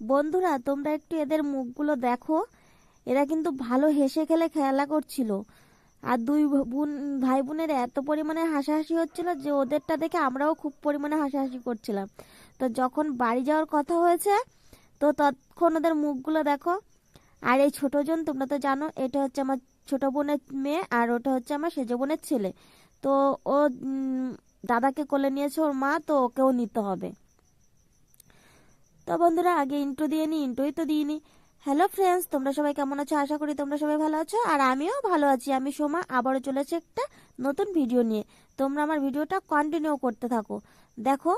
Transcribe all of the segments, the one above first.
বন্ধুরা, তোমরা একটু এদের মুখগুলো দেখো। এরা কিন্তু ভালো হেসে খেলে খেলা করছিল। আর দুই বোন ভাই বোনের এত পরিমাণে হাসাহাসি হচ্ছিল যে ওদেরটা দেখে আমরাও খুব পরিমাণে হাসাহাসি করছিলাম। তো যখন বাড়ি যাওয়ার কথা হয়েছে, তো তৎক্ষণ ওদের মুখগুলো দেখো। আর এই ছোটজন তোমরা তো জানো, এটা হচ্ছে আমার ছোট বোনের মেয়ে আর ওটা হচ্ছে আমার সেজ বোনের ছেলে। তো ও দাদাকে কোলে নিয়েছে ওর মা, তো ওকেও নিতে হবে। তো বন্ধুরা, আগে ইন্ট্রো দিয়ে নি ইন্ট্রোই তো দিইনি হ্যালো ফ্রেন্ডস তোমরা সবাই কেমন আছো? আশা করি তোমরা সবাই ভালো আছো, আর আমিও ভালো আছি। আমি সোমা, আবারও চলেছে একটা নতুন ভিডিও নিয়ে। তোমরা আমার ভিডিওটা কন্টিনিউ করতে থাকো। দেখো,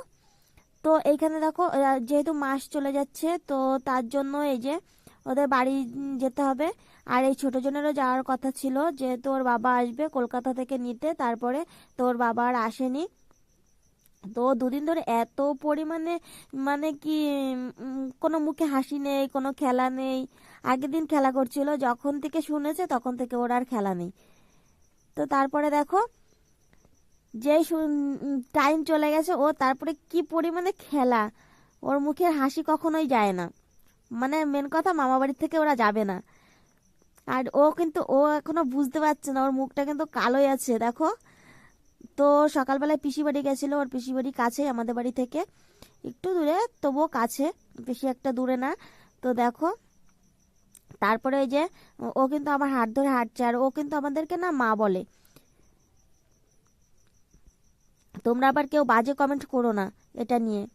তো এইখানে দেখো যেহেতু মাস চলে যাচ্ছে, তো তার জন্য এই যে ওদের বাড়ি যেতে হবে। আর এই ছোট জনেরও যাওয়ার কথা ছিল, যেহেতু ওর বাবা আসবে কলকাতা থেকে নিতে, তারপরে তো ওর বাবা আর আসেনি। তো দুদিন ধরে এত পরিমাণে মানে কি কোনো মুখে হাসি নেই, কোনো খেলা নেই। আগের দিন খেলা করছিল, যখন থেকে শুনেছে তখন থেকে ওর আর খেলা নেই। তো তারপরে দেখো, যেই টাইম চলে গেছে, ও তারপরে কি পরিমাণে খেলা, ওর মুখের হাসি কখনোই যায় না। মানে মেন কথা মামা বাড়ি থেকে ওরা যাবে না। আর ও কিন্তু, ও এখনও বুঝতে পারছে না, ওর মুখটা কিন্তু কালোই আছে, দেখো। তো সকালবেলায় পিসি বাড়ি গেছিল, ওর পিসি বাড়ি কাছে আমাদের বাড়ি থেকে। একটু দূরে, তবুও কাছে, বেশি একটা দূরে না। তো দেখো, তারপরে ওই যে, ও- কিন্তু আমার হাত ধরে হাঁটছে, আর ও কিন্তু আমাদেরকে না মা বলে। তোমরা আবার কেউ বাজে কমেন্ট করো না, এটা নিয়ে।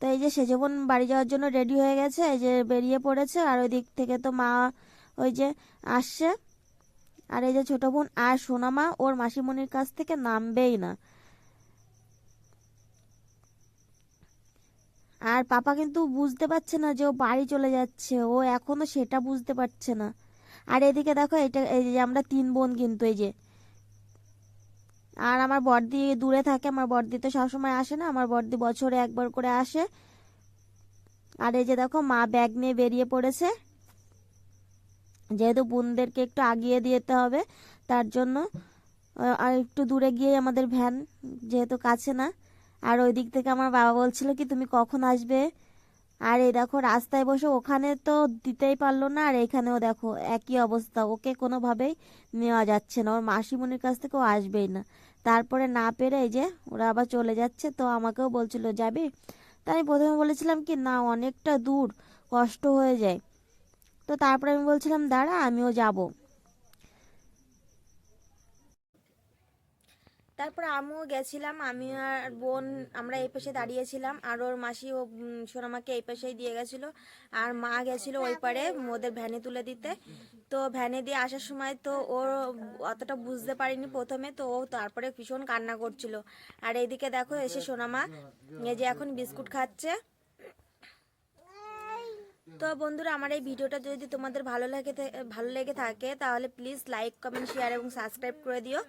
তো এই যে সেজবন বাড়ি যাওয়ার জন্য রেডি হয়ে গেছে, এই যে বেরিয়ে পড়েছে, আর ওই দিক থেকে তো মা ওই যে আসছে। আর এই যে ছোট বোন আর সোনামা, ওর মাসিমণির কাছ থেকে নামবেই না। আর পাপা কিন্তু বুঝতে পারছে না যে ও বাড়ি চলে যাচ্ছে, ও এখনও সেটা বুঝতে পারছে না। আর এদিকে দেখো, এটা এই যে আমরা তিন বোন কিন্তু এই যে। আর আমার বড়দি দূরে থাকে, আমার বড়দি তো সবসময় আসে না, আমার বড়দি বছরে একবার করে আসে। আর এই যে দেখো, মা ব্যাগ নিয়ে বেরিয়ে পড়েছে। যেহেতু বোনদেরকে একটু আগিয়ে দিতে হবে, তার জন্য আর একটু দূরে গিয়ে আমাদের ভ্যান যেহেতু কাছে না, আর ওই দিক থেকে আমার বাবা বলছিল কি, তুমি কখন আসবে? আর এই দেখো, রাস্তায় বসে ওখানে তো দিতেই পারল না, আর এখানেও দেখো, একই অবস্থা, ওকে কোনোভাবেই নেওয়া যাচ্ছে না, ওর মাসিমণির কাছ থেকে ও আসবেই না। তারপরে না পেরে এই যে, ওরা আবার চলে যাচ্ছে, তো আমাকেও বলছিল, যাবি? তাই আমি প্রথমে বলেছিলাম কি, না, অনেকটা দূর, কষ্ট হয়ে যায়। তো তারপর আমি বলছিলাম, দাঁড়া, আমিও যাব। তারপর আমিও গেছিলাম, আমি আর বোন আমরা এই পাশে দাঁড়িয়েছিলাম, আর ওর মাসি ও সোনামাকে এই পাশেই দিয়ে গেছিল, আর মা গেছিল ওই পারে ওদের ভ্যানে তুলে দিতে। তো ভ্যানে দিয়ে আসার সময় তো ওর অতটা বুঝতে পারিনি প্রথমে, তো ও তারপরে ভীষণ কান্না করছিল। আর এইদিকে দেখো, এসে সোনামা, এই যে এখন বিস্কুট খাচ্ছে। তো বন্ধুরা, আমার এই ভিডিওটা যদি তোমাদের ভালো লাগে ভালো লেগে থাকে, তাহলে প্লিজ লাইক কমেন্ট শেয়ার এবং সাবস্ক্রাইব করে দিও।